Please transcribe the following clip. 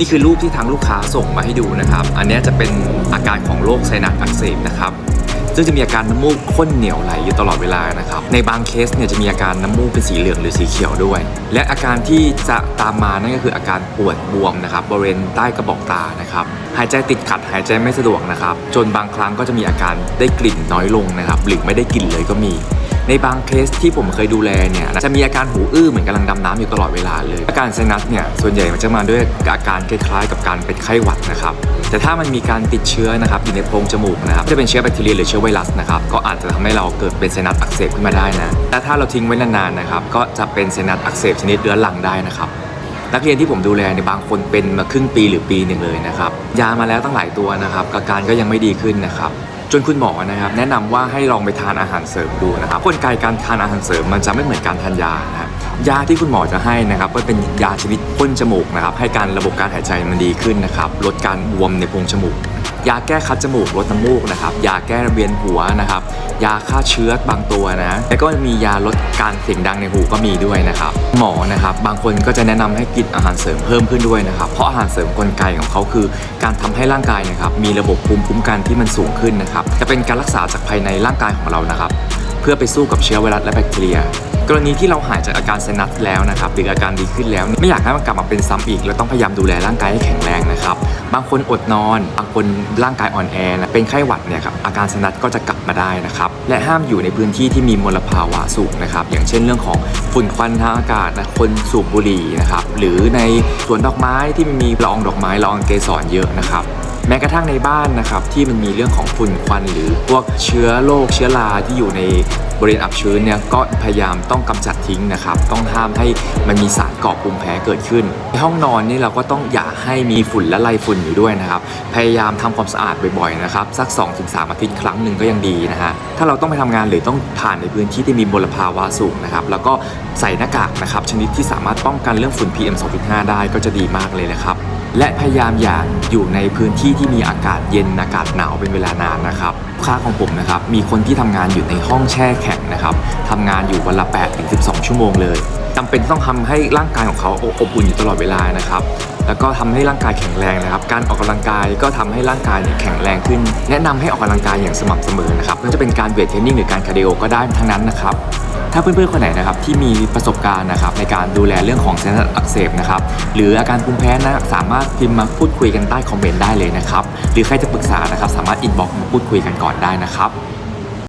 นี่คือรูปที่ทางลูกค้าส่งมาให้ดูนะครับ อันนี้จะเป็นอาการของโรคไซนัสอักเสบนะครับซึ่งจะมีอาการน้ำมูกข้นเหนียวไหลอยู่ตลอดเวลานะครับ ในบางเคสเนี่ยจะมีอาการน้ำมูกเป็นสีเหลืองหรือสีเขียวด้วย และอาการที่จะตามมานั่นก็คืออาการปวดบวมนะครับบริเวณใต้กระบอกตานะครับ หายใจติดขัดหายใจไม่สะดวกนะครับ จนบางครั้งก็จะมีอาการได้กลิ่นน้อยลงนะครับ หรือไม่ได้กลิ่นเลยก็มี ในบางเคสที่ผมเคยดูแลเนี่ยจะมีอาการหูอื้อเหมือนกำลังดำน้ำอยู่ตลอดเวลาเลย อาการไซนัสเนี่ยส่วนใหญ่มันจะมาด้วยอาการคล้ายๆ กับการเป็นไข้หวัดนะครับแต่ถ้ามันมีการติดเชื้อนะครับอยู่ในโพรงจมูกนะครับจะเป็นเชื้อแบคทีเรียหรือเชื้อไวรัสนะครับก็อาจจะทำให้เราเกิดเป็นไซนัสอักเสบขึ้นมาได้นะแต่ถ้าเราทิ้งไว้นานๆนะครับก็จะเป็นไซนัสอักเสบชนิดเรื้อรังได้นะครับนักเรียนที่ผมดูแลในบางคนเป็นมาครึ่งปีหรือปีหนึ่งเลยนะครับยามาแล้วตั้งหลายตัวนะครับอาการก็ยังไม่ดีขึ้นนะครับ จนคุณหมอนะครับแนะนำว่าให้ลองไปทานอาหารเสริมดูนะครับกลไกการทานอาหารเสริมมันจะไม่เหมือนการทานยานะครับยาที่คุณหมอจะให้นะครับก็เป็นยาชนิดพ่นจมูกนะครับให้การระบบการหายใจมันดีขึ้นนะครับลดการบวมในโพรงจมูก ยาแก้คัดจมูกลดน้ำมูกนะครับยาแก้เวียนหัวนะครับยาฆ่าเชื้อบางตัวนะแล้วก็มียาลดการเสียงดังในหูก็มีด้วยนะครับหมอนะครับบางคนก็จะแนะนำให้กินอาหารเสริมเพิ่มขึ้นด้วยนะครับเพราะอาหารเสริมกลไกของเขาคือ การทำให้ร่างกายนะครับมีระบบภูมิคุ้มกันที่มันสูงขึ้นนะครับจะเป็นการรักษาจากภายในร่างกายของเรานะครับเพื่อไปสู้กับเชื้อไวรัสและแบคทีเรียกรณีที่เราหายจากอาการไซนัสแล้วนะครับหรืออาการดีขึ้นแล้ว ไม่อยากให้มันกลับมาเป็นซ้ำอีกเราต้องพยายามดูแลร่างกายให้แข็งแรงนะครับ บางคนอดนอน บางคนร่างกายอ่อนแอนะเป็นไข้หวัดเนี่ยครับอาการสนัดก็จะกลับมาได้นะครับและห้ามอยู่ในพื้นที่ที่มีมลภาวะสูงนะครับอย่างเช่นเรื่องของฝุ่นควันทางอากาศนะคนสูบบุหรี่นะครับหรือในสวนดอกไม้ที่มันมีละอองดอกไม้ละอองเกสรเยอะนะครับ แม้กระทั่งในบ้านนะครับที่มันมีเรื่องของฝุ่นควัน หรือพวกเชื้อโรคเชื้อราที่อยู่ในบริเวณอับชื้นเนี่ยก็พยายามต้องกำจัดทิ้งนะครับ ต้องห้ามให้มันมีสารก่อภูมิแพ้เกิดขึ้น ในห้องนอนนี่เราก็ต้องอย่าให้มีฝุ่นและไรฝุ่นอยู่ด้วยนะครับ พยายามทำความสะอาดบ่อยๆนะครับสัก 2-3 อาทิตย์ครั้งหนึ่งก็ยังดีนะฮะถ้าเราต้องไปทำงานหรือต้องผ่านในพื้นที่ที่มีมลภาวะสูงนะครับแล้วก็ใส่หน้ากากนะครับชนิดที่สามารถป้องกันเรื่องฝุ่น PM 2.5 ได้ก็จะดีมากเลยนะครับ และพยายามอย่าอยู่ในพื้นที่ที่มีอากาศเย็นอากาศหนาวเป็นเวลานานนะครับค่าของผมนะครับมีคนที่ทำงานอยู่ในห้องแช่แข็งนะครับทำงานอยู่วันละ8ถึง12 ชั่วโมงเลยจำเป็นต้องทำให้ร่างกายของเขาอบอุ่นอยู่ตลอดเวลานะครับ แล้วก็ทำให้ร่างกายแข็งแรงนะครับ การออกกำลังกายก็ทำให้ร่างกายเนี่ยแข็งแรงขึ้น แนะนำให้ออกกำลังกายอย่างสม่ำเสมอนะครับไม่ว่าจะเป็นการเวทเทรนนิ่งหรือการคาร์ดิโอก็ได้ทั้งนั้นนะครับถ้าเพื่อนๆ คนไหนนะครับที่มีประสบการณ์นะครับในการดูแลเรื่องของเซนอักเสบนะครับหรืออาการภูมิแพ้นะสามารถพิมพ์มาพูดคุยกันใต้คอมเมนต์ได้เลยนะครับหรือใครจะปรึกษานะครับสามารถอินบ็อกซ์มาพูดคุยกันก่อนได้นะครับ